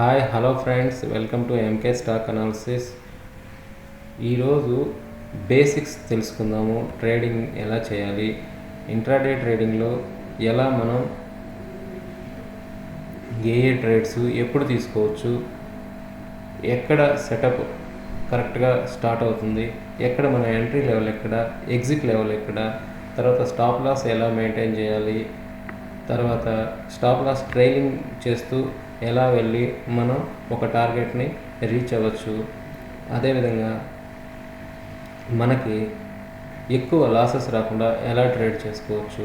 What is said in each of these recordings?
Hi hello friends welcome to MK stock analysis ఈరోజు basics తెలుసుకుందాము. Trading ఎలా చేయాలి? ఇంట్రాడే ట్రేడింగ్లో ఎలా మనం ఏ ఏ ట్రేడ్స్ ఎప్పుడు తీసుకోవచ్చు? ఎక్కడ సెటప్ కరెక్ట్గా స్టార్ట్ అవుతుంది? ఎక్కడ మన ఎంట్రీ లెవెల్ ఎక్కడ? ఎగ్జిట్ లెవెల్ ఎక్కడ? తర్వాత స్టాప్ లాస్ ఎలా మెయింటైన్ చేయాలి? తర్వాత స్టాప్ లాస్ ట్రైలింగ్ చేస్తూ ఎలా వెళ్ళి మనం ఒక టార్గెట్ని రీచ్ అవ్వచ్చు? అదేవిధంగా మనకి ఎక్కువ లాసెస్ రాకుండా ఎలా ట్రేడ్ చేసుకోవచ్చు?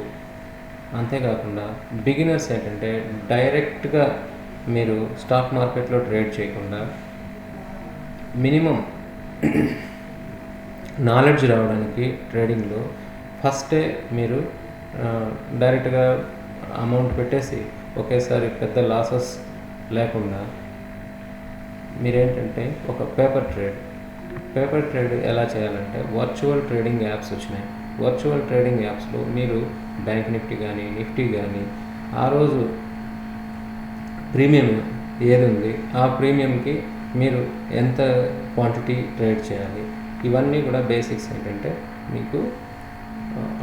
అంతేకాకుండా బిగినర్స్ ఏంటంటే డైరెక్ట్గా మీరు స్టాక్ మార్కెట్లో ట్రేడ్ చేయకుండా మినిమం నాలెడ్జ్ రావడానికి ట్రేడింగ్లో ఫస్టే మీరు డైరెక్ట్గా అమౌంట్ పెట్టేసి ఒకేసారి పెద్ద లాసెస్ లేకుండా మీరేంటంటే ఒక పేపర్ ట్రేడ్. పేపర్ ట్రేడ్ ఎలా చేయాలంటే వర్చువల్ ట్రేడింగ్ యాప్స్ వచ్చినాయి. వర్చువల్ ట్రేడింగ్ యాప్స్లో మీరు బ్యాంక్ నిఫ్టీ కానీ నిఫ్టీ కానీ ఆ రోజు ప్రీమియం ఏది ఉంది? ఆ ప్రీమియంకి మీరు ఎంత క్వాంటిటీ ట్రేడ్ చేయాలి? ఇవన్నీ కూడా బేసిక్స్ ఏంటంటే మీకు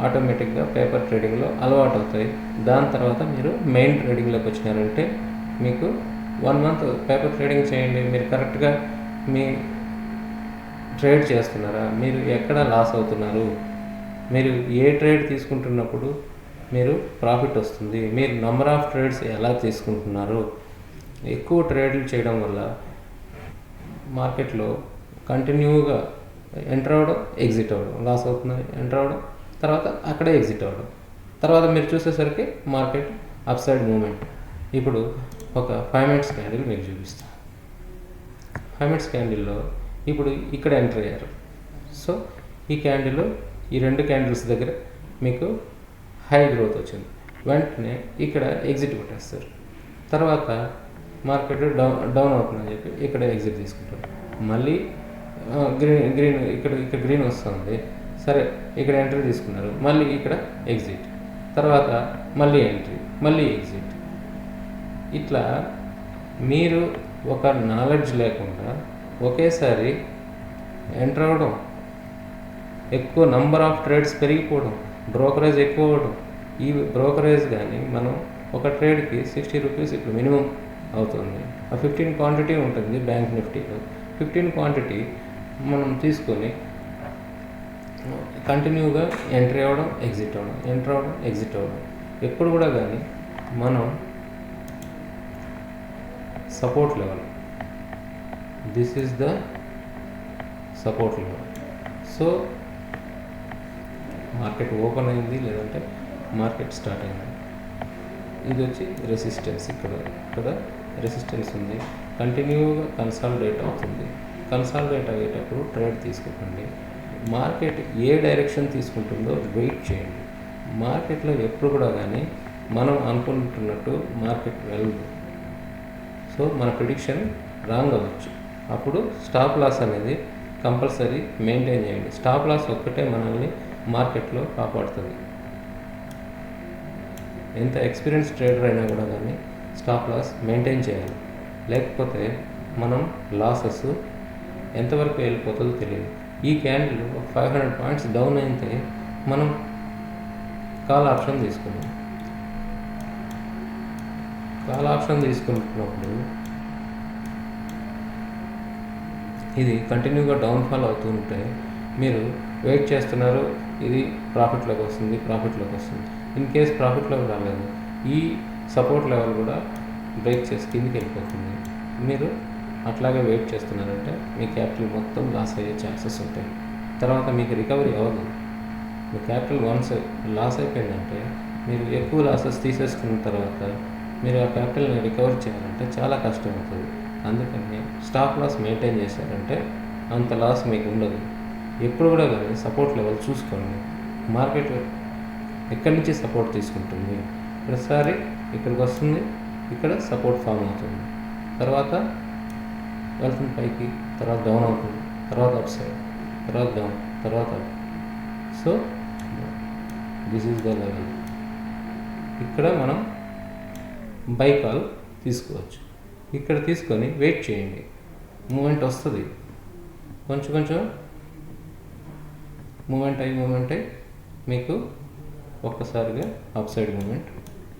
ఆటోమేటిక్గా పేపర్ ట్రేడింగ్లో అలవాటు అవుతాయి. దాని తర్వాత మీరు మెయిన్ ట్రేడింగ్లోకి వచ్చినారంటే మీకు వన్ మంత్ పేపర్ ట్రేడింగ్ చేయండి. మీరు కరెక్ట్గా మీ ట్రేడ్ చేస్తున్నారా? మీరు ఎక్కడ లాస్ అవుతున్నారు? మీరు ఏ ట్రేడ్ తీసుకుంటున్నప్పుడు మీరు ప్రాఫిట్ వస్తుంది? మీరు నెంబర్ ఆఫ్ ట్రేడ్స్ ఎలా తీసుకుంటున్నారు? ఎక్కువ ట్రేడ్లు చేయడం వల్ల మార్కెట్లో కంటిన్యూగా ఎంటర్ అవ్వడం ఎగ్జిట్ అవ్వడం. లాస్ అవుతుంది ఎంటర్ అవ్వడం. తర్వాత అక్కడే ఎగ్జిట్ అవ్వడం. తర్వాత మీరు చూసేసరికి మార్కెట్ అప్ సైడ్ మూమెంట్ ఇప్పుడు ఒక ఫైవ్ మినిట్స్ క్యాండిల్ మీకు చూపిస్తాను ఫైవ్ మినిట్స్ క్యాండిల్లో ఇప్పుడు ఇక్కడ ఎంటర్ అయ్యారు. సో ఈ క్యాండిల్ ఈ రెండు క్యాండిల్స్ దగ్గర మీకు హై గ్రోత్ వచ్చింది. వెంటనే ఇక్కడ ఎగ్జిట్ కొట్టేస్తారు. తర్వాత మార్కెట్ డౌన్ డౌన్ అవుతుందని చెప్పి ఇక్కడ ఎగ్జిట్ తీసుకుంటారు. మళ్ళీ గ్రీన్ గ్రీన్ ఇక్కడ ఇక్కడ గ్రీన్ వస్తుంది. సరే ఇక్కడ ఎంట్రీ తీసుకున్నారు. మళ్ళీ ఇక్కడ ఎగ్జిట్ తర్వాత మళ్ళీ ఎంట్రీ మళ్ళీ ఎగ్జిట్ ఇట్లా మీరు ఒక నాలెడ్జ్ లేకుండా ఒకేసారి ఎంటర్ అవ్వడం ఎక్కువ నంబర్ ఆఫ్ ట్రేడ్స్ పెరిగిపోవడం బ్రోకరేజ్ ఎక్కువ అవ్వడం ఈ బ్రోకరేజ్ కానీ మనం ఒక ట్రేడ్కి సిక్స్టీ రూపీస్ ఇప్పుడు మినిమం అవుతుంది. ఆ ఫిఫ్టీన్ క్వాంటిటీ ఉంటుంది బ్యాంక్ నిఫ్టీలో ఫిఫ్టీన్ క్వాంటిటీ మనం తీసుకొని కంటిన్యూగా ఎంట్రీ అవ్వడం ఎగ్జిట్ అవ్వడం ఎంటర్ అవ్వడం ఎగ్జిట్ అవ్వడం. ఎప్పుడు కూడా కానీ మనం support level this is the support level. So market open అయింది లేదంటే మార్కెట్ స్టార్ట్ అయింది. ఇది వచ్చి రెసిస్టెన్స్ ఇక్కడ ఇక్కడ రెసిస్టెన్స్ ఉంది. కంటిన్యూగా కన్సాలిడేట్ అవుతుంది. కన్సాలిడేట్ అయ్యేటప్పుడు ట్రేడ్ తీసుకోకండి. మార్కెట్ ఏ డైరెక్షన్ తీసుకుంటుందో వెయిట్ చేయండి. మార్కెట్లో ఎప్పుడు కూడా కానీ మనం అనుకుంటున్నట్టు మార్కెట్ వెళ్ళదు. సో మన ప్రిడిక్షన్ రాంగ్ అవ్వచ్చు. అప్పుడు స్టాప్ లాస్ అనేది కంపల్సరీ మెయింటైన్ చేయండి. స్టాప్ లాస్ ఒక్కటే మనల్ని మార్కెట్లో కాపాడుతుంది. ఎంత ఎక్స్పీరియన్స్ ట్రేడర్ అయినా కూడా కానీ స్టాప్ లాస్ మెయింటైన్ చేయాలి. లేకపోతే మనం లాసెస్ ఎంతవరకు వెళ్ళిపోతుందో తెలియదు. ఈ candle five hundred points down అయితే మనం కాల్ ఆప్షన్ తీసుకున్నాం కాల్ ఆప్షన్ తీసుకుంటున్నప్పుడు ఇది కంటిన్యూగా డౌన్ఫాల్ అవుతూ ఉంటే మీరు వెయిట్ చేస్తున్నారు ఇది ప్రాఫిట్లోకి వస్తుంది ప్రాఫిట్లోకి వస్తుంది. ఇన్ కేస్ ప్రాఫిట్లోకి రాలేదు ఈ సపోర్ట్ లెవెల్ కూడా బ్రేక్ చేసి కిందికి వెళ్ళిపోతుంది. మీరు అట్లాగే వెయిట్ చేస్తున్నారంటే మీ క్యాపిటల్ మొత్తం లాస్ అయ్యే ఛాన్సెస్ ఉంటాయి. తర్వాత మీకు రికవరీ అవ్వదు. మీ క్యాపిటల్ వన్స్ లాస్ అయిపోయిందంటే మీరు ఎక్కువ లాసెస్ తీసేసుకున్న తర్వాత మీరు ఆ క్యాపిటల్ని రికవర్ చేయాలంటే చాలా కష్టం అవుతుంది అందుకని స్టాక్ లాస్ మెయింటైన్ చేశారంటే అంత లాస్ మీకు ఉండదు. ఎప్పుడు కూడా కానీ సపోర్ట్ లెవెల్ చూసుకోండి. మార్కెట్ ఎక్కడి నుంచి సపోర్ట్ తీసుకుంటుంది? ప్రతిసారి ఇక్కడికి వస్తుంది ఇక్కడ సపోర్ట్ ఫామ్ అవుతుంది. తర్వాత వెళ్తుంది పైకి తర్వాత డౌన్ అవుతుంది తర్వాత అప్ సైడ్ తర్వాత డౌన్ తర్వాత so this is the level. ఇక్కడ మనం బైకాల్ తీసుకోవచ్చు. ఇక్కడ తీసుకొని వెయిట్ చేయండి. మూమెంట్ వస్తుంది. కొంచెం కొంచెం మూమెంట్ అయ్యి మూమెంట్ అయ్యి మీకు ఒక్కసారిగా అప్ సైడ్ మూమెంట్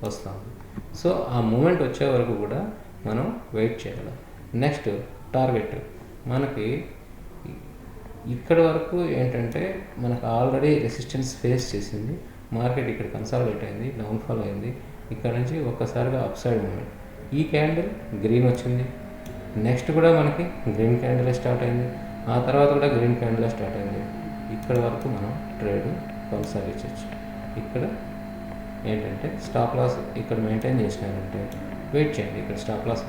వస్తుంది. సో ఆ మూమెంట్ వచ్చే వరకు కూడా మనం వెయిట్ చేయాలి. Next target. మనకి ఇక్కడ వరకు ఏంటంటే మనకు ఆల్రెడీ రెసిస్టెన్స్ ఫేస్ చేసింది. మార్కెట్ ఇక్కడ కన్సాలిడేట్ అయింది. డౌన్ఫాల్ అయింది. ఇక్కడ నుంచి ఒక్కసారిగా అప్ సైడ్ మూమెంట్ ఈ క్యాండిల్ గ్రీన్ వచ్చింది. నెక్స్ట్ కూడా మనకి గ్రీన్ క్యాండిల్ స్టార్ట్ అయింది. ఆ తర్వాత కూడా గ్రీన్ క్యాండిల్ స్టార్ట్ అయింది. ఇక్కడ వరకు మనం ట్రేడ్ కొనసాగించవచ్చు ఇక్కడ ఏంటంటే స్టాప్ లాస్ ఇక్కడ మెయింటైన్ చేసినారంటే వెయిట్ చేయండి ఇక్కడ స్టాప్ లాస్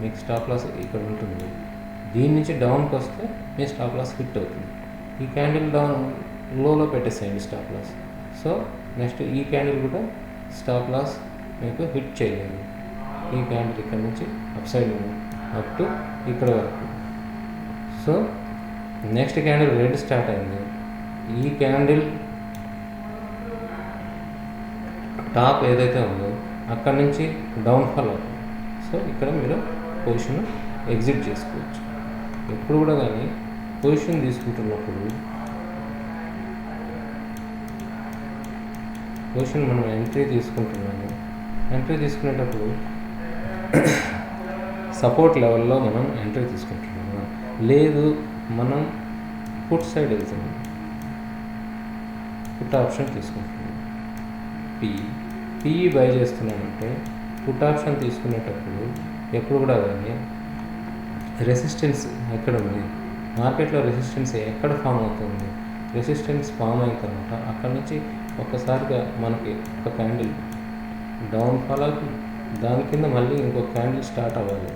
మీకు స్టాప్ లాస్ ఇక్కడ ఉంటుంది. దీని నుంచి డౌన్కి వస్తే మీ స్టాప్ లాస్ హిట్ అవుతుంది. ఈ క్యాండిల్ డౌన్ లోలో పెట్టేసేయండి స్టాప్ లాస్ సో నెక్స్ట్ ఈ క్యాండిల్ కూడా స్టాప్ లాస్ మీకు హిట్ చేయలేదు ఈ క్యాండిల్ ఇక్కడ నుంచి అప్ సైడ్ అప్ టు ఇక్కడ వరకు. So next candle red start అయింది. ఈ క్యాండిల్ టాప్ ఏదైతే ఉందో అక్కడ నుంచి డౌన్ఫాల్ అవుతుంది. సో ఇక్కడ మీరు పొజిషన్ ఎగ్జిట్ చేసుకోవచ్చు. ఎప్పుడు కూడా కానీ పొజిషన్ తీసుకుంటున్నప్పుడు క్వశ్చన్ మనం ఎంట్రీ తీసుకుంటున్నాము. ఎంట్రీ తీసుకునేటప్పుడు సపోర్ట్ లెవెల్లో మనం ఎంట్రీ తీసుకుంటున్నాము? లేదు మనం ఫుట్ సైడ్ వెళ్తున్నాం. ఫుట్ ఆప్షన్ తీసుకుంటున్నాం. పి పిఈ బై చేస్తున్నామంటే ఫుట్ ఆప్షన్ తీసుకునేటప్పుడు ఎప్పుడు కూడా కానీ రెసిస్టెన్స్ ఎక్కడ ఉంది? మార్కెట్లో రెసిస్టెన్స్ ఎక్కడ ఫామ్ అవుతుంది? రెసిస్టెన్స్ ఫామ్ అయిన తర్వాత అక్కడ నుంచి ఒక్కసారిగా మనకి ఒక క్యాండిల్ డౌన్ ఫాల్ అవుతుంది. దాని కింద మళ్ళీ ఇంకో క్యాండిల్ స్టార్ట్ అవ్వాలి.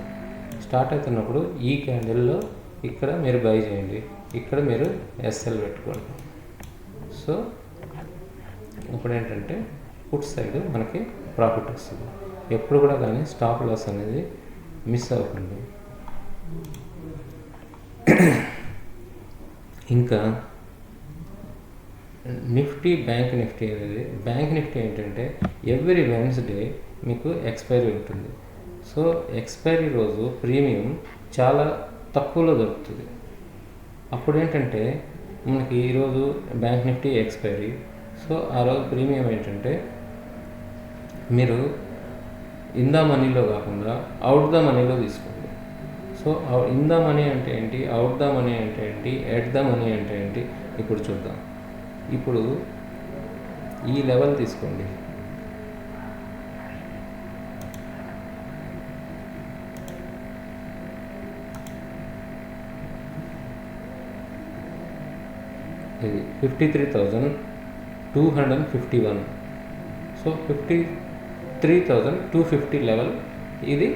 స్టార్ట్ అవుతున్నప్పుడు ఈ క్యాండిల్లో ఇక్కడ మీరు బై చేయండి. ఇక్కడ మీరు ఎస్ఎల్ పెట్టుకోండి. సో ఇప్పుడు ఏంటంటే ఫుట్ సైడ్ మనకి ప్రాఫిట్ వస్తుంది. ఎప్పుడు కూడా కానీ స్టాప్ లాస్ అనేది మిస్ అవ్వకండి. ఇంకా నిఫ్టీ బ్యాంక్ నిఫ్టీ అనేది బ్యాంక్ నిఫ్టీ ఏంటంటే ఎవ్రీ వెన్స్డే మీకు ఎక్స్పైరీ ఉంటుంది. సో ఎక్స్పైరీ రోజు ప్రీమియం చాలా తక్కువలో దొరుకుతుంది. అప్పుడు ఏంటంటే మనకి ఈరోజు బ్యాంక్ నిఫ్టీ ఎక్స్పైరీ. సో ఆ రోజు ప్రీమియం ఏంటంటే మీరు ఇన్ ద మనీలో కాకుండా అవుట్ ద మనీలో తీసుకోండి. సో ఇన్ ద మనీ అంటే ఏంటి అవుట్ ద మనీ అంటే ఏంటి ఎట్ ద మనీ అంటే ఏంటి ఇప్పుడు చూద్దాం. ఇప్పుడు ఈ లెవెల్ తీసుకోండి. ఇది fifty three thousand two hundred fifty one so fifty three thousand two fifty level ఇది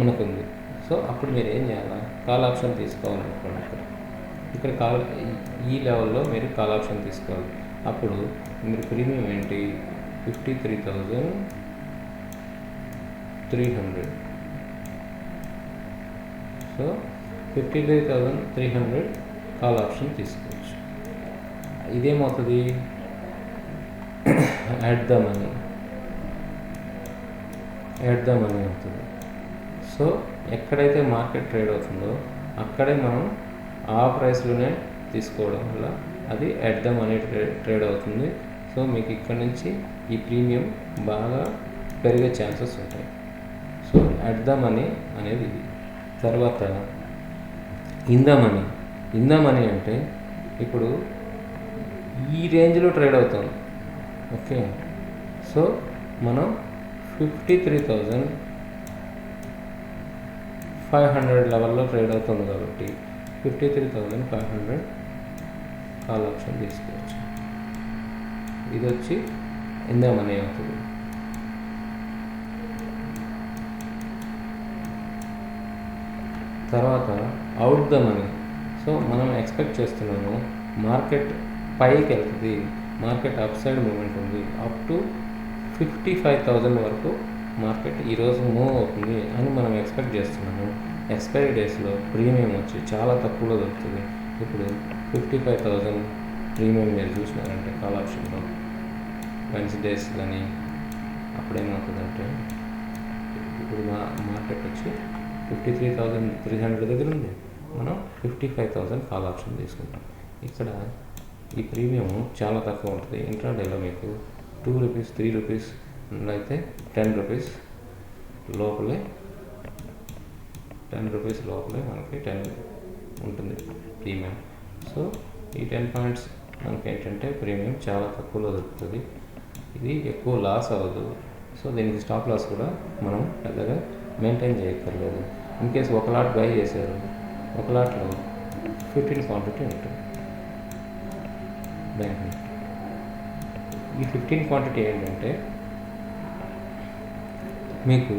మనకుంది. సో అప్పుడు మీరు ఏం చేయాలా? కాల్ ఆప్షన్ తీసుకోవాలనుకోండి అక్కడ ఇక్కడ కాల్ ఈ లెవెల్లో మీరు కాల్ ఆప్షన్ తీసుకోవాలి. అప్పుడు మీరు ప్రీమియం ఏంటి? Fifty three thousand three hundred. So fifty three thousand three hundred call option తీసుకోవచ్చు. ఇదేమవుతుంది? At the money at the money అవుతుంది. సో ఎక్కడైతే మార్కెట్ ట్రేడ్ అవుతుందో అక్కడే మనం ఆ ప్రైస్లోనే తీసుకోవడం వల్ల అది అట్ ద మనీ ట్రేడ్ అవుతుంది. సో మీకు ఇక్కడ నుంచి ఈ ప్రీమియం బాగా పెరిగే ఛాన్సెస్ ఉంటాయి. సో అట్ ద మనీ అనేది ఇది. తర్వాత in the money in the money అంటే ఇప్పుడు ఈ రేంజ్లో ట్రేడ్ అవుతాం. ఓకే? సో మనం fifty three thousand five hundred లెవెల్లో ట్రేడ్ అవుతుంది కాబట్టి fifty three thousand five hundred call option తీసుకోవచ్చు. ఇది వచ్చి ఇందా మనీ అవుతుంది. తర్వాత అవుట్ ద మనీ సో మనం ఎక్స్పెక్ట్ చేస్తున్నాము మార్కెట్ పైకి వెళ్తుంది. మార్కెట్ అప్ సైడ్ మూమెంట్ ఉంది. Up to fifty five thousand వరకు మార్కెట్ ఈరోజు మూవ్ అవుతుంది అని మనం ఎక్స్పెక్ట్ చేస్తున్నాము. ఎక్స్పైరీ డేస్లో ప్రీమియం వచ్చి చాలా తక్కువలో దొరుకుతుంది. ఇప్పుడు ఫిఫ్టీ ఫైవ్ థౌజండ్ ప్రీమియం మీరు చూసినారంటే కాల్ ఆప్షన్లో వెన్స్డేస్ కానీ అప్పుడేమవుతుందంటే ఇప్పుడు మా మార్కెట్ వచ్చి fifty three thousand three hundred దగ్గర ఉంది. మనం fifty five thousand call option తీసుకుంటాం. ఇక్కడ ఈ ప్రీమియం చాలా తక్కువ ఉంటుంది. ఇంట్రాడేలో మీకు టూ రూపీస్ త్రీ రూపీస్ అయితే టెన్ రూపీస్ లోపలే టెన్ రూపీస్ లోపలే మనకి టెన్ ఉంటుంది ప్రీమియం. సో ఈ టెన్ పాయింట్స్ మనకి ఏంటంటే ప్రీమియం చాలా తక్కువలో దొరుకుతుంది. ఇది ఎక్కువ లాస్ అవ్వదు. సో దీనికి స్టాప్ లాస్ కూడా మనం పెద్దగా మెయింటైన్ చేయక్కర్లేదు. ఇన్ కేసు ఒక లాట్ బై చేశారు ఒక లాట్లో ఫిఫ్టీన్ క్వాంటిటీ ఉంటుంది. Bank Nifty. ఈ ఫిఫ్టీన్ క్వాంటిటీ ఏంటంటే మీకు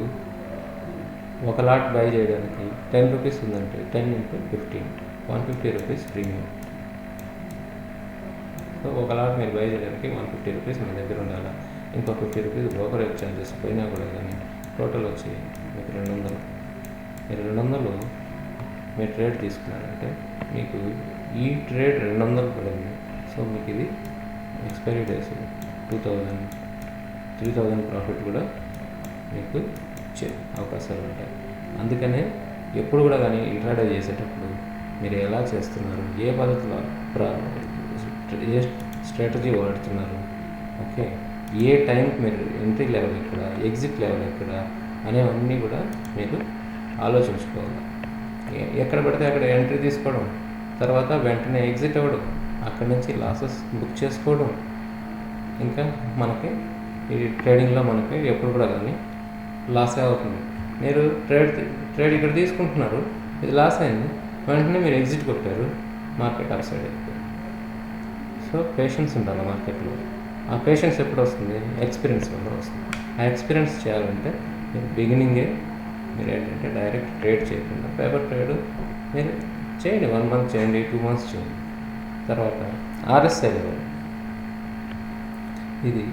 ఒక లాట్ బై చేయడానికి టెన్ రూపీస్ ఉందంటే ten into fifteen one fifty rupees premium so ఒక లాట్ మీరు బై చేయడానికి వన్ ఫిఫ్టీ రూపీస్ మీ దగ్గర ఉండాలి? ఇంకో ఫిఫ్టీ రూపీస్ బ్రోకరేజ్ ఛార్జెస్ పోయినా కూడా కానీ టోటల్ వచ్చి మీకు రెండు వందలు. మీరు రెండు వందలు మీరు ట్రేడ్ తీసుకున్నారంటే మీకు ఈ ట్రేడ్ రెండు వందలు పడింది. సో మీకు ఇది expiry days two thousand three thousand profit కూడా మీకు వచ్చే అవకాశాలు ఉంటాయి. అందుకనే ఎప్పుడు కూడా కానీ ఇంట్రాడే చేసేటప్పుడు మీరు ఎలా చేస్తున్నారు? ఏ పద్ధతిలో ఏ స్ట్రాటజీ వాడుతున్నారు? ఓకే? ఏ టైంకి మీరు ఎంట్రీ లెవెల్ ఎక్కడ? ఎగ్జిట్ లెవెల్ ఎక్కడ? అనేవన్నీ కూడా మీరు ఆలోచించుకోవాలి. ఎక్కడ పడితే అక్కడ ఎంట్రీ తీసుకోవడం తర్వాత వెంటనే ఎగ్జిట్ అవ్వడం అక్కడి నుంచి లాసెస్ బుక్ చేసుకోవడం ఇంకా మనకి ఈ ట్రేడింగ్లో మనకి ఎప్పుడు కూడా కానీ లాసే అవుతుంది. మీరు ట్రేడ్ ట్రేడ్ ఇక్కడ తీసుకుంటున్నారు. ఇది లాస్ అయింది. వెంటనే మీరు ఎగ్జిట్ కొట్టారు. మార్కెట్ అప్ సైడ్ అయిపోయింది సో పేషెన్స్ ఉండాలి మార్కెట్లో. ఆ పేషెన్స్ ఎప్పుడు వస్తుంది? ఎక్స్పీరియన్స్ వల్ల వస్తుంది. ఆ ఎక్స్పీరియన్స్ చేయాలంటే మీరు బిగినింగే మీరు ఏంటంటే డైరెక్ట్ ట్రేడ్ చేయకుండా పేపర్ ట్రేడ్ మీరు చేయండి. వన్ మంత్ చేయండి టూ మంత్స్ చేయండి. తర్వాత ఆర్ఎస్ఐ లెవెల్ ఇది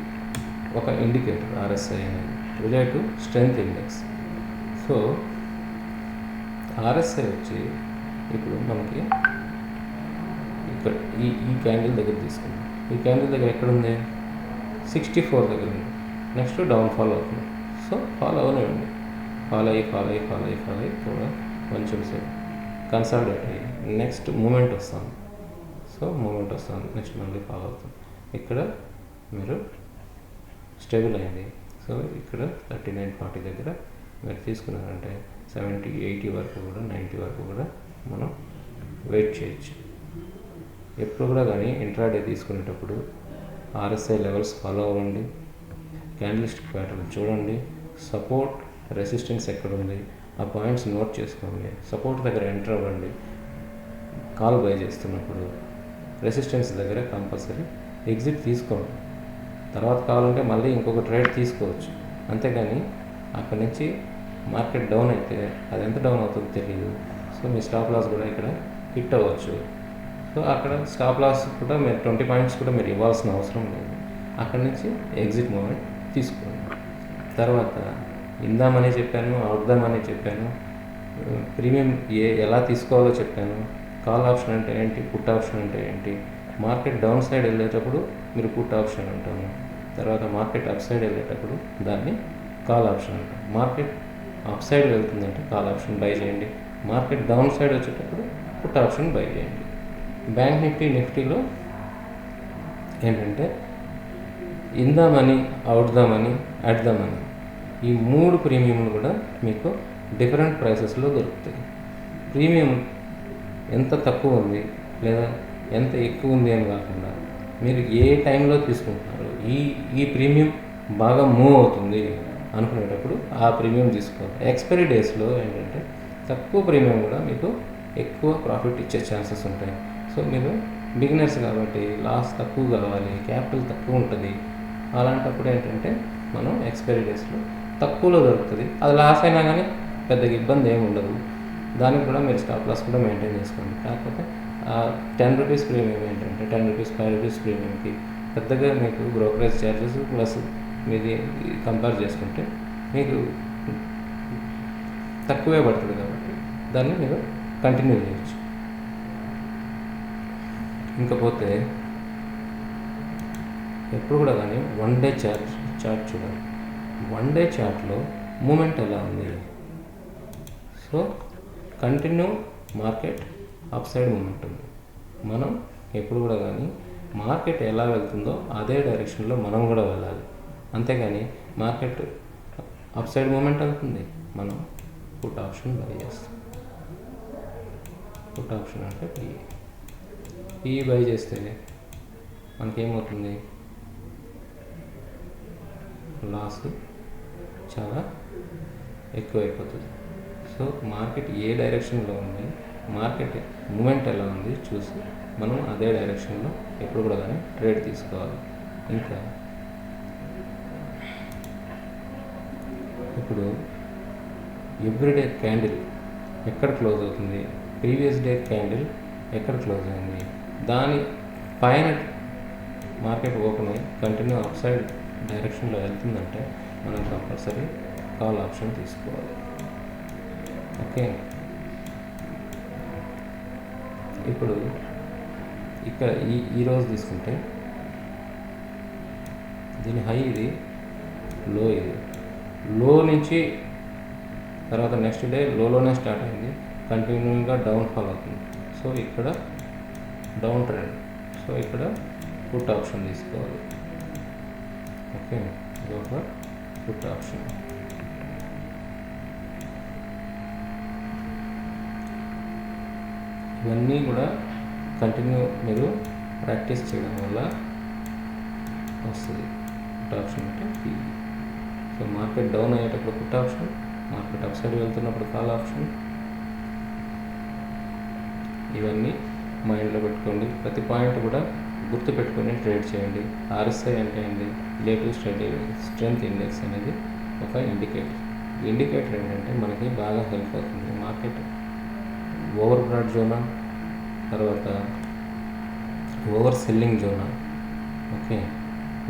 ఒక ఇండికేటర్ ఆర్ఎస్ఐ అనేది. Relative strength index. So RSI వచ్చి ఇప్పుడు మనకి ఇక్కడ ఈ ఈ క్యాండిల్ దగ్గర తీసుకుందాం. ఈ క్యాండిల్ దగ్గర ఎక్కడ ఉంది సిక్స్టీ ఫోర్ దగ్గర ఉంది. నెక్స్ట్ డౌన్ ఫాల్ అవుతుంది. సో ఫాల్ అవనివ్వండి ఫాల్ అయ్యి ఫాల్ అయ్యి ఫాల్ అయ్యి ఫాల్ అయ్యి కూడా కొంచెం సేపు కన్సల్టేట్ అయ్యి నెక్స్ట్ మూమెంట్ వస్తుంది సో మూమెంట్ వస్తుంది నెక్స్ట్ మళ్ళీ ఫాలో అవుతుంది. ఇక్కడ మీరు స్టేబుల్ అయింది. సో ఇక్కడ థర్టీ నైన్ ఫార్టీ దగ్గర మీరు తీసుకున్నారంటే సెవెంటీ ఎయిటీ వరకు కూడా నైంటీ వరకు కూడా మనం వెయిట్ చేయొచ్చు. ఎప్పుడు కూడా కానీ ఇంట్రాడే తీసుకునేటప్పుడు ఆర్ఎస్ఐ లెవెల్స్ ఫాలో అవ్వండి. క్యాండిలిస్టిక్ ప్యాటర్న్ చూడండి. సపోర్ట్ రెసిస్టెన్స్ ఎక్కడ ఉంది ఆ పాయింట్స్ నోట్ చేసుకోండి. సపోర్ట్ దగ్గర ఎంటర్ అవ్వండి. కాల్ బై చేస్తున్నప్పుడు రెసిస్టెన్స్ దగ్గర కంపల్సరీ ఎగ్జిట్ తీసుకోండి. తర్వాత కావాలంటే మళ్ళీ ఇంకొక ట్రేడ్ తీసుకోవచ్చు. అంతేగాని అక్కడి నుంచి మార్కెట్ డౌన్ అయితే అది ఎంత డౌన్ అవుతుందో తెలియదు సో మీ స్టాప్ లాస్ కూడా ఇక్కడ హిట్ అవ్వచ్చు. సో అక్కడ స్టాప్ లాస్ కూడా మీరు ట్వంటీ పాయింట్స్ కూడా మీరు ఇవ్వాల్సిన అవసరం లేదు. అక్కడి నుంచి ఎగ్జిట్ మూమెంట్ తీసుకోండి. తర్వాత ఇందామని చెప్పాను అవుద్దామని చెప్పాను ప్రీమియం ఏ ఎలా తీసుకోవాలో చెప్పాను. కాల్ ఆప్షన్ అంటే ఏంటి పుట్ ఆప్షన్ అంటే ఏంటి మార్కెట్ డౌన్ సైడ్ వెళ్ళేటప్పుడు మీరు పుట్ ఆప్షన్ అంటాము. తర్వాత మార్కెట్ అప్ సైడ్ వెళ్ళేటప్పుడు దాన్ని కాల్ ఆప్షన్ అంటాం. మార్కెట్ అప్ సైడ్ వెళ్తుందంటే కాల్ ఆప్షన్ బై చేయండి. మార్కెట్ డౌన్ సైడ్ వచ్చేటప్పుడు పుట్ ఆప్షన్ బై చేయండి. బ్యాంక్ నిఫ్టీ నిఫ్టీలో ఏంటంటే ఇందామని అవుట్దామని అడ్దామని ఈ మూడు ప్రీమియంలు కూడా మీకు డిఫరెంట్ ప్రైసెస్లో దొరుకుతాయి. ప్రీమియం ఎంత తక్కువ ఉంది లేదా ఎంత ఎక్కువ ఉంది అని కాకుండా మీరు ఏ టైంలో తీసుకుంటున్నారు? ఈ ఈ ప్రీమియం బాగా మూవ్ అవుతుంది అనుకునేటప్పుడు ఆ ప్రీమియం తీసుకోవాలి ఎక్స్పైరీ డేస్లో ఏంటంటే తక్కువ ప్రీమియం కూడా మీకు ఎక్కువ ప్రాఫిట్ ఇచ్చే ఛాన్సెస్ ఉంటాయి. సో మీరు బిగినర్స్ కాబట్టి లాస్ తక్కువ కావాలి క్యాపిటల్ తక్కువ ఉంటుంది. అలాంటప్పుడు ఏంటంటే మనం ఎక్స్పైరీ డేస్లో తక్కువలో దొరుకుతుంది. అది లాస్ అయినా కానీ పెద్దగా ఇబ్బంది ఏమి ఉండదు. దానికి కూడా మీరు స్టాప్ లాస్ కూడా మెయింటైన్ చేసుకోండి. కాకపోతే టెన్ రూపీస్ ప్రీమియం ఏంటంటే టెన్ రూపీస్ ఫైవ్ రూపీస్ ప్రీమియంకి పెద్దగా మీకు బ్రోకరేజ్ ఛార్జెస్ ప్లస్ మీది కంపేర్ చేసుకుంటే మీకు తక్కువే పడుతుంది కాబట్టి దాన్ని మీరు కంటిన్యూ చేయొచ్చు. ఇంకపోతే ఎప్పుడు కూడా కానీ వన్ డే చార్ట్ చార్ట్ చూడాలి. వన్ డే చార్ట్లో మూమెంట్ ఎలా ఉంది? So so continue market up side ఉంది. మనం ఎప్పుడు కూడా కానీ మార్కెట్ ఎలా వెళ్తుందో అదే డైరెక్షన్లో మనం కూడా వెళ్ళాలి. అంతేగాని మార్కెట్ అప్ సైడ్ మూమెంట్ అవుతుంది. మనం పుట్ ఆప్షన్ బై చేస్తాం. పుట్ ఆప్షన్ అంటే పిఈ పిఈ బై చేస్తే మనకేమవుతుంది? లాస్ చాలా ఎక్కువైపోతుంది. సో మార్కెట్ ఏ డైరెక్షన్లో ఉంది? మార్కెట్ మూమెంట్ ఎలా ఉంది చూసి మనం అదే డైరెక్షన్లో ఎప్పుడు కూడా కానీ ట్రేడ్ తీసుకోవాలి. ఇంకా ఇప్పుడు ఎవ్రీడే క్యాండిల్ ఎక్కడ క్లోజ్ అవుతుంది? ప్రీవియస్ డే క్యాండిల్ ఎక్కడ క్లోజ్ అయింది? దాని పైన మార్కెట్ ఓపెన్ అయ్యి కంటిన్యూ అప్ సైడ్ డైరెక్షన్లో వెళ్తుందంటే మనం కంపల్సరీ కాల్ ఆప్షన్ తీసుకోవాలి. ఓకే. ఇప్పుడు ఇక్కడ ఈ ఈరోజు తీసుకుంటే దీని హై ఇది లో ఇది. లో నుంచి తర్వాత నెక్స్ట్ డే లోలోనే స్టార్ట్ అయింది. కంటిన్యూగా డౌన్ ఫాల్ అవుతుంది. సో ఇక్కడ డౌన్ ట్రెండ్ సో ఇక్కడ పుట్ ఆప్షన్ తీసుకోవాలి. Okay go for put option ఇవన్నీ కూడా కంటిన్యూ మీరు ప్రాక్టీస్ చేయడం వల్ల వస్తుంది. పుట్ ఆప్షన్ అంటే సో మార్కెట్ డౌన్ అయ్యేటప్పుడు put option market up side వెళ్తున్నప్పుడు కాల్ ఆప్షన్ ఇవన్నీ మైండ్లో పెట్టుకోండి. ప్రతి పాయింట్ కూడా గుర్తు పెట్టుకొని ట్రేడ్ చేయండి ఆర్ఎస్ఐ అంటే ఏంటి? రిలేటివ్ స్ట్రెంత్ స్ట్రెంగ్త్ ఇండెక్స్ అనేది ఒక ఇండికేటర్ ఇండికేటర్ ఏంటంటే మనకి బాగా హెల్ప్ అవుతుంది. మార్కెట్ ఓవర్ బ్రాడ్ జోనా తర్వాత ఓవర్ సెల్లింగ్ జోనా ఓకే.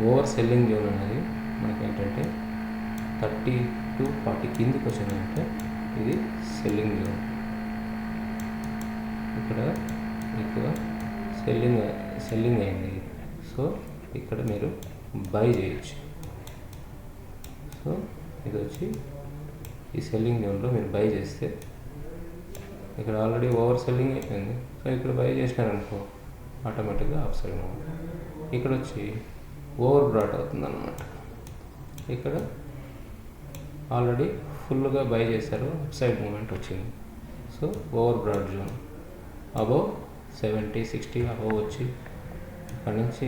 ఓవర్ సెల్లింగ్ జోన్ అనేది మనకి ఏంటంటే థర్టీ టు ఫార్టీ కిందికి వచ్చిందంటే ఇది సెల్లింగ్ జోన్. ఇక్కడ ఎక్కువ సెల్లింగ్ సెల్లింగ్ అయింది. సో ఇక్కడ మీరు బై చేయొచ్చు. సో ఇది వచ్చి ఈ సెల్లింగ్ జోన్లో మీరు బై చేస్తే ఇక్కడ ఆల్రెడీ ఓవర్ సెల్లింగ్ అయిపోయింది సో ఇక్కడ బై చేసినారనుకో ఆటోమేటిక్గా అప్ అవుతుంది. ఇక్కడ వచ్చి ఓవర్ బ్రాట్ అవుతుంది అనమాట ఇక్కడ ఆల్రెడీ ఫుల్గా బై చేశారు అప్ సైడ్ మూమెంట్ వచ్చింది. So over bought zone above seventy sixty above వచ్చి అక్కడి నుంచి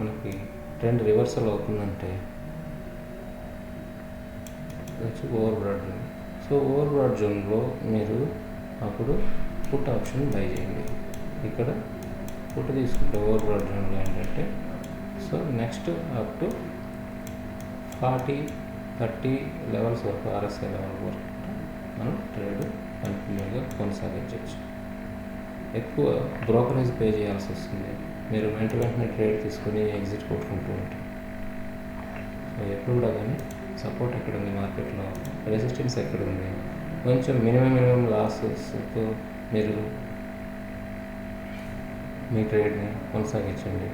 మనకి ట్రెండ్ రివర్సల్ అవుతుందంటే వచ్చి over bought zone so over bought జోన్లో మీరు అప్పుడు పుట్ ఆప్షన్ బై చేయండి. ఇక్కడ పుట్ తీసుకుంటే ఓవర్ బ్రాడ్ ఏంటంటే so next up to forty thirty levels వరకు ఆర్ఎస్ఐ లెవెల్ వరకు మనం ట్రేడ్ కంటిన్యూగా కొనసాగించవచ్చు ఎక్కువ బ్రోకరేజ్ పే చేయాల్సి వస్తుంది. మీరు వెంట వెంటనే ట్రేడ్ తీసుకొని ఎగ్జిట్ కొట్టుకుంటూ ఉంటారు సో ఎప్పుడు కూడా కానీ సపోర్ట్ ఎక్కడ ఉంది మార్కెట్లో? రెసిస్టెన్స్ ఎక్కడ ఉంది కొంచెం మినిమం మినిమం లాసెస్తో మీరు మీ ట్రేడ్ని కొనసాగించండి.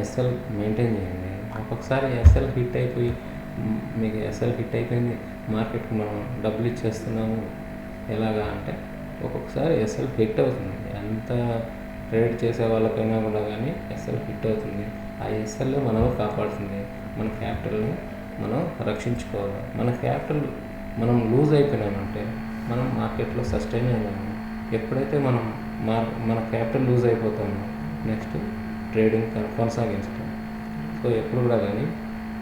ఎస్ఎల్ మెయింటైన్ చేయండి. ఒక్కొక్కసారి ఎస్ఎల్ హిట్ అయిపోయి మీకు ఎస్ఎల్ హిట్ అయిపోయింది మార్కెట్కి మనం డబ్బులు ఇచ్చేస్తున్నాము. ఎలాగా అంటే ఒక్కొక్కసారి ఎస్ఎల్ హిట్ అవుతుంది. ఎంత ట్రేడ్ చేసే వాళ్ళకైనా కూడా కానీ ఎస్ఎల్ హిట్ అవుతుంది. ఆ ఎస్ఎల్ మనం కాపాడుతుంది. మన క్యాపిటల్ని మనం రక్షించుకోవాలి. మన క్యాపిటల్ మనం లూజ్ అయిపోయినామంటే మనం మార్కెట్లో సస్టైన్ అయ్యాము ఎప్పుడైతే మనం మార్ మన క్యాపిటల్ లూజ్ అయిపోతామో నెక్స్ట్ ట్రేడింగ్ కొనసాగించడం సో ఎప్పుడు కూడా కానీ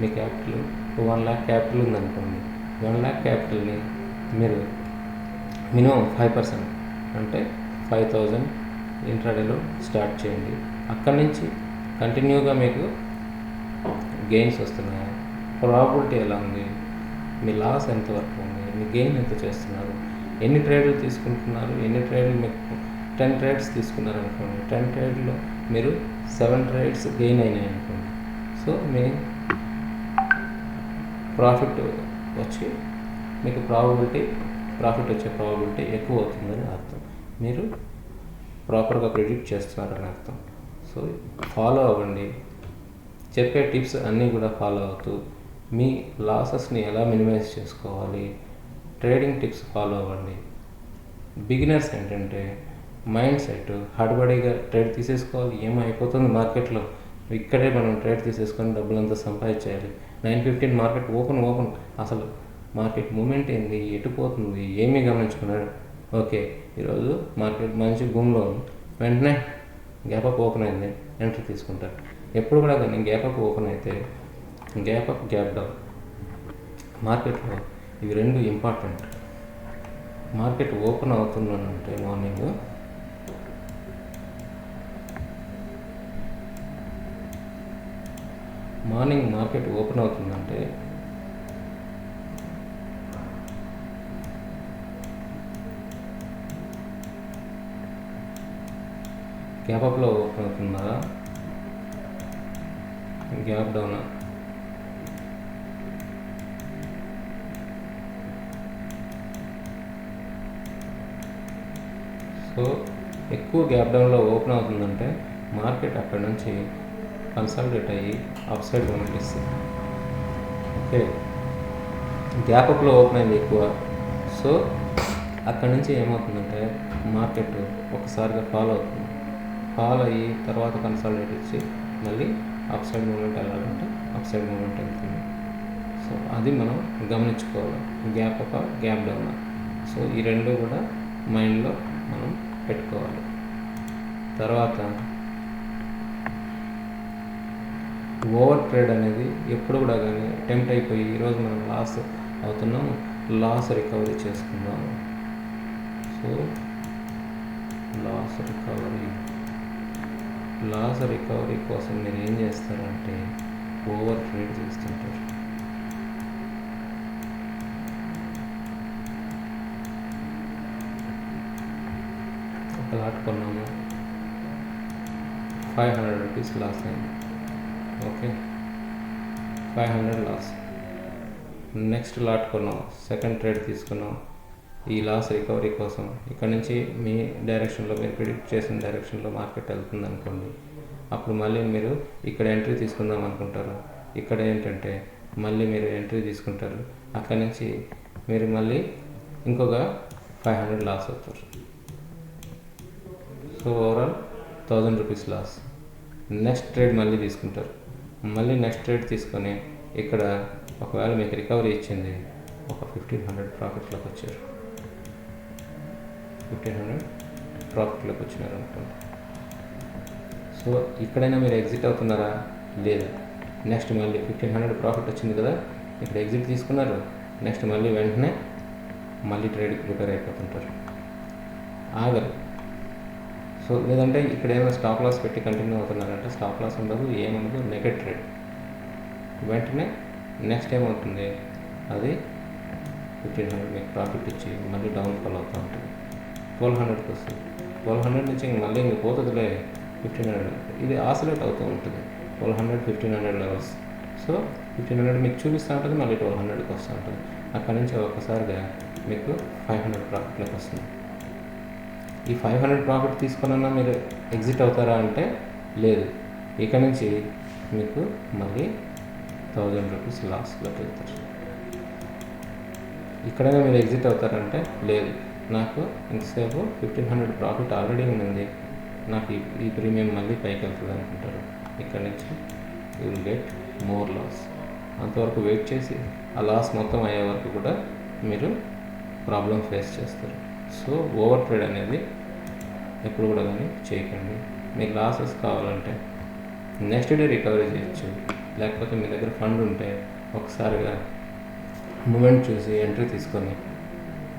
మీ క్యాపిటల్ వన్ ల్యాక్ క్యాపిటల్ ఉందనుకోండి వన్ ల్యాక్ క్యాపిటల్ని మీరు మినిమం ఫైవ్ పర్సెంట్ అంటే ఫైవ్ థౌజండ్ ఇంట్రాడేలో స్టార్ట్ చేయండి. అక్కడి నుంచి కంటిన్యూగా మీకు గెయిన్స్ వస్తున్నాయి? ప్రాబిలిటీ ఎలా ఉంది? మీ లాస్ ఎంతవరకు ఉంది? మీ గెయిన్ ఎంత చేస్తున్నారు? ఎన్ని ట్రేడ్లు తీసుకుంటున్నారు? ఎన్ని ట్రేడ్లు మీకు టెన్ ట్రేడ్స్ తీసుకున్నారు అనుకోండి టెన్ ట్రేడ్లో మీరు సెవెన్ ట్రేడ్స్ గెయిన్ అయినాయి అనుకోండి సో మీ ప్రాఫిట్ వచ్చి మీకు ప్రాబిలిటీ ప్రాఫిట్ వచ్చే ప్రాబిలిటీ ఎక్కువ అవుతుందని అర్థం. మీరు ప్రాపర్గా ప్రిడిక్ట్ చేస్తున్నారని అర్థం. సో ఫాలో అవ్వండి. చెప్పే టిప్స్ అన్నీ కూడా ఫాలో అవుతూ మీ లాసెస్ని ఎలా మినిమైజ్ చేసుకోవాలి? ట్రేడింగ్ టిప్స్ ఫాలో అవ్వండి. బిగినర్స్ ఏంటంటే మైండ్ సెట్ హడబడిగా ట్రేడ్ తీసేసుకోవాలి. ఏమైపోతుంది మార్కెట్లో. ఇక్కడే మనం ట్రేడ్ తీసేసుకొని డబ్బులంతా సంపాదించేయాలి. Nine fifteen market open open. అసలు మార్కెట్ మూమెంట్ ఏంది? ఎటు పోతుంది? ఏమీ గమనించుకున్నాడు ఓకే ఈరోజు మార్కెట్ మంచి భూమిలో ఉంది. వెంటనే గ్యాప్ అప్ ఓపెన్ అయింది. ఎంట్రీ తీసుకుంటారు. ఎప్పుడు కూడా కానీ గ్యాప్ అప్ ఓపెన్ అయితే గ్యాప్ అప్ గ్యాప్ డౌన్. మార్కెట్లో ఇవి రెండు ఇంపార్టెంట్. మార్కెట్ ఓపెన్ అవుతుందనంటే మార్నింగ్ మార్నింగ్ మార్కెట్ ఓపెన్ అవుతుందంటే గ్యాప్ అప్లో ఓపెన్ అవుతుందా? గ్యాప్ డౌనా? సో ఎక్కువ గ్యాప్ డౌన్లో ఓపెన్ అవుతుందంటే మార్కెట్ అక్కడ నుంచి కన్సల్టేట్ అయ్యి up side moment okay? Gap అప్లో open అయింది ఎక్కువ. సో అక్కడ నుంచి ఏమవుతుందంటే మార్కెట్ ఒకసారిగా ఫాలో అవుతుంది. ఫాలో అయ్యి తర్వాత కన్సల్టేట్ ఇచ్చి మళ్ళీ అప్ సైడ్ మూమెంట్ వెళ్ళాలంటే అప్ సైడ్ మూమెంట్ వెళ్తుంది. సో అది మనం గమనించుకోవాలి. Gap up gap down. So ఈ రెండు కూడా మైండ్లో మనం పెట్టుకోవాలి. తర్వాత ఓవర్ ట్రేడ్ అనేది ఎప్పుడు కూడా కానీ టెంప్ట్ అయిపోయి ఈరోజు మనం లాస్ అవుతున్నాము లాస్ రికవరీ చేసుకుందాము so loss recovery. Loss recovery కోసం మీరు ఏం చేస్తారంటే ఓవర్ ట్రేడ్ చేస్తుంటారు. ఒక కొన్నాము ఫైవ్ హండ్రెడ్ రూపీస్ లాస్ అయింది okay five hundred loss next lot కొన్నాం సెకండ్ ట్రేడ్ తీసుకున్నాం ఈ లాస్ రికవరీ కోసం. ఇక్కడ నుంచి మీ డైరెక్షన్లో మీరు ప్రిడిక్ట్ చేసిన డైరెక్షన్లో మార్కెట్ వెళ్తుంది అనుకోండి. అప్పుడు మళ్ళీ మీరు ఇక్కడ ఎంట్రీ తీసుకుందాం అనుకుంటారు. ఇక్కడ ఏంటంటే మళ్ళీ మీరు ఎంట్రీ తీసుకుంటారు. అక్కడి నుంచి మీరు మళ్ళీ ఇంకొక ఫైవ్ హండ్రెడ్ లాస్ అవుతారు. So overall thousand rupees loss next trade మళ్ళీ తీసుకుంటారు. మళ్ళీ నెక్స్ట్ ట్రేడ్ తీసుకొని ఇక్కడ ఒకవేళ మీకు రికవరీ ఇచ్చింది ఒక ఫిఫ్టీన్ హండ్రెడ్ ప్రాఫిట్లోకి వచ్చారు. ఫిఫ్టీన్ హండ్రెడ్ ప్రాఫిట్లోకి వచ్చినారు అనుకోండి. సో ఇక్కడైనా మీరు ఎగ్జిట్ అవుతున్నారా? లేదు? నెక్స్ట్ మళ్ళీ ఫిఫ్టీన్ హండ్రెడ్ ప్రాఫిట్ వచ్చింది కదా ఇక్కడ ఎగ్జిట్ తీసుకున్నారు. నెక్స్ట్ మళ్ళీ వెంటనే మళ్ళీ ట్రేడ్కి ప్రిపేర్ అయిపోతుంటారు. ఆగరు. సో లేదంటే ఇక్కడ ఏమైనా స్టాప్ లాస్ పెట్టి కంటిన్యూ అవుతున్నారంటే స్టాప్ లాస్ ఉండదు ఏముండదు నెగెట్ ట్రేడ్ వెంటనే నెక్స్ట్ ఏమవుతుంది? అది ఫిఫ్టీన్ హండ్రెడ్ మీకు ప్రాఫిట్ ఇచ్చి మళ్ళీ డౌన్ ఫాల్ అవుతూ ఉంటుంది. ట్వెల్వ్ హండ్రెడ్కి వస్తుంది. ట్వెల్వ్ హండ్రెడ్ నుంచి మళ్ళీ ఇంక పోతుందిలే ఫిఫ్టీన్ హండ్రెడ్ ఇది ఆసిలేట్ అవుతూ ఉంటుంది. Twelve hundred fifteen hundred levels so fifteen hundred మీకు చూపిస్తూ ఉంటుంది మళ్ళీ ట్వెల్వ్ హండ్రెడ్కి వస్తూ ఉంటుంది. అక్కడ నుంచి ఒక్కసారిగా మీకు ఫైవ్ హండ్రెడ్ ప్రాఫిట్లోకి వస్తుంది. ఈ ఫైవ్ హండ్రెడ్ ప్రాఫిట్ తీసుకున్నా మీరు ఎగ్జిట్ అవుతారా అంటే లేదు. ఇక నుంచి మీకు మళ్ళీ థౌజండ్ రూపీస్ లాస్లోకి వెళ్తారు. ఇక్కడైనా మీరు ఎగ్జిట్ అవుతారంటే లేదు. నాకు ఇంతసేపు ఫిఫ్టీన్ హండ్రెడ్ ప్రాఫిట్ ఆల్రెడీ ఉంది నాకు ఈ ఈ ప్రీమియం మళ్ళీ పైకి వెళ్తుంది అనుకుంటారు. ఇక్కడ నుంచి you will get more loss అంతవరకు వెయిట్ చేసి ఆ లాస్ మొత్తం అయ్యే వరకు కూడా మీరు ప్రాబ్లం ఫేస్ చేస్తారు. సో ఓవర్ ట్రేడ్ అనేది ఎప్పుడు కూడా కానీ చేయకండి. మీకు లాసెస్ కావాలంటే నెక్స్ట్ డే రికవరీ చేయొచ్చు. లేకపోతే మీ దగ్గర ఫండ్ ఉంటే ఒకసారిగా మూమెంట్ చూసి ఎంట్రీ తీసుకొని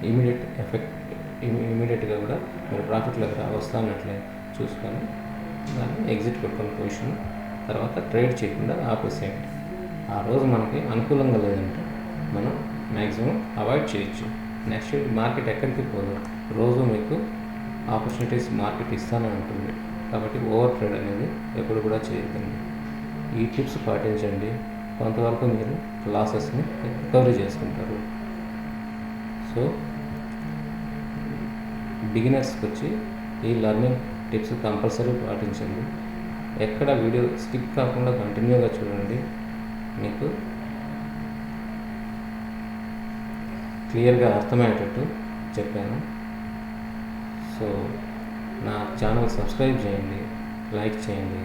ఇమీడియట్ ఎఫెక్ట్ ఇమీడియట్గా కూడా మీరు ప్రాఫిట్లోకి రా వస్తానట్లే చూసుకొని దాన్ని ఎగ్జిట్ పెట్టుకున్న పొజిషన్ తర్వాత ట్రేడ్ చేయకుండా ఆపేసేయండి. ఆ రోజు మనకి అనుకూలంగా లేదంటే మనం మ్యాక్సిమం అవాయిడ్ చేయొచ్చు. నెక్స్ట్ మార్కెట్ ఎక్కడికి పోదు. రోజు మీకు ఆపర్చునిటీస్ మార్కెట్ ఇస్తానే ఉంటుంది. కాబట్టి ఓవర్ ట్రేడ్ అనేది ఎప్పుడు కూడా చేయకండి. ఈ టిప్స్ పాటించండి. కొంతవరకు మీరు లాసెస్ని రికవరీ చేసుకుంటారు. సో బిగినర్స్కి వచ్చి ఈ లర్నింగ్ టిప్స్ కంపల్సరీ పాటించండి. ఎక్కడ వీడియో స్కిప్ కాకుండా కంటిన్యూగా చూడండి. మీకు క్లియర్గా అర్థమయ్యేటట్టు చెప్పాను. సో నా ఛానల్ సబ్స్క్రైబ్ చేయండి లైక్ చేయండి.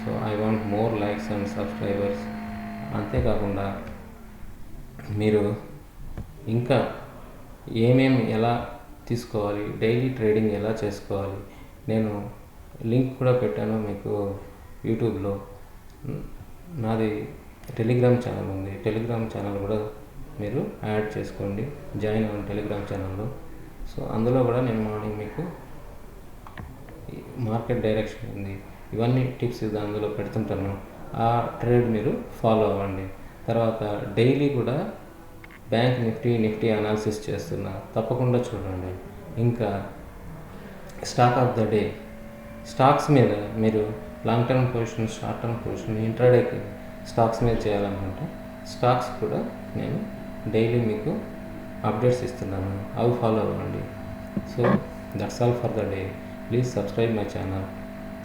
So I want more likes and subscribers. అంతేకాకుండా మీరు ఇంకా ఏమేమి ఎలా తీసుకోవాలి డైలీ ట్రేడింగ్ ఎలా చేసుకోవాలి నేను లింక్ కూడా పెట్టాను మీకు యూట్యూబ్లో. నాది టెలిగ్రామ్ ఛానల్ ఉంది. టెలిగ్రామ్ ఛానల్ కూడా మీరు యాడ్ చేసుకోండి జాయిన్ అవ్వండి టెలిగ్రామ్ ఛానల్లో. సో అందులో కూడా నేను మార్నింగ్ మీకు మార్కెట్ డైరెక్షన్ ఉంది. ఇవన్నీ టిప్స్ ఇది అందులో పెడుతుంటాను. ఆ ట్రేడ్ మీరు ఫాలో అవ్వండి. తర్వాత డైలీ కూడా బ్యాంక్ నిఫ్టీ నిఫ్టీ అనాలిసిస్ చేస్తున్నా తప్పకుండా చూడండి. ఇంకా stock of the day. Stocks మీద మీరు long term position short term position intraday stocks మీద చేయాలనుకుంటే స్టాక్స్ కూడా నేను డైలీ మీకు అప్డేట్స్ ఇస్తున్నాను. అవి ఫాలో అవ్వండి. So that's all for the day please subscribe my channel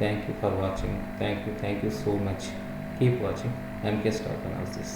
thank you for watching thank you thank you so much keep watching MK stock analysis